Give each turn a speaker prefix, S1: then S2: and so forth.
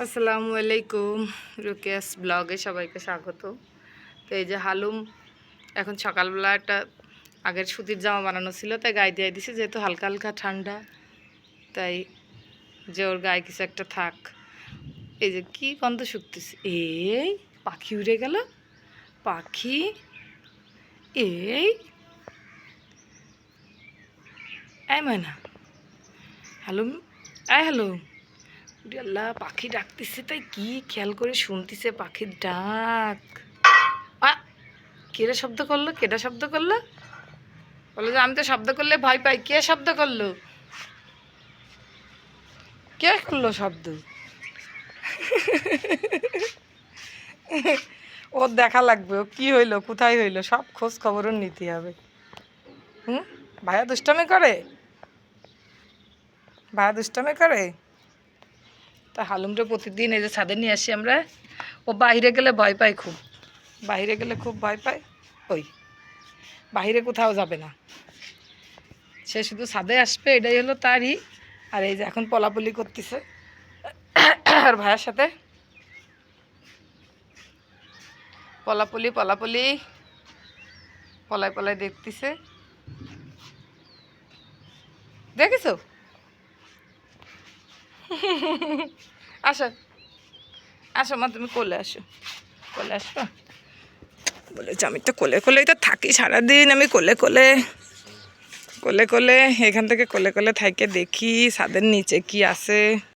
S1: আসসালামু আলাইকুম রুকিয়াস ব্লগে সবাইকে স্বাগত। তো এই যে হালুম, এখন সকালবেলা একটা আগের সুতির জামা বানানো ছিল, তাই গায়ে দিয়ে দিছে, যেহেতু হালকা হালকা ঠান্ডা। তাই যে ওর গায়ে কিছু একটা থাক। এই যে কি গন্ধ শুকতেছে? এই পাখি উড়ে গেল। পাখি, এই। ময়না। হ্যালো আয় উরে আল্লাহ, পাখি ডাকতেছে, তাই কি খেয়াল করে শুনতেছে পাখির ডাক? কেটা শব্দ করল কেটা শব্দ করল? বলো যে আমি তো শব্দ করলে ভয় পাই, কে শব্দ করল? কে করল শব্দ? ওর দেখা লাগবে, ও কি হইল, কোথায় হইল, সব খোঁজ খবরও নিতে হবে। হুম? ভাইয়া দুষ্টামি করে? ভাইয়া দুষ্টামি করে? তা হালুমটা প্রতিদিন এই যে ছাদে নিয়ে আসি আমরা, ও বাইরে গেলে ভয় পায় খুব। বাইরে গেলে খুব ভয় পায়, ওই। বাইরে কোথাও যাবে না। সে শুধু ছাদে আসবে, এটাই হলো তারই। আর এই যে এখন পলাপলি করতেছে, আর ভাইয়ের সাথে। পলাপলি পলাপলি। পলায় পলায় দেখতেছে। দেখেছ? আসো। আসো, মা, তুমি কোলে আসো। কোলে আসো। বলে আমি তো কোলে কোলেই তো থাকি সারাদিন, আমি কোলে কোলে। কোলে কোলে, এখান থেকে কোলে কোলে থাইকে দেখি সাদের নিচে কি আছে।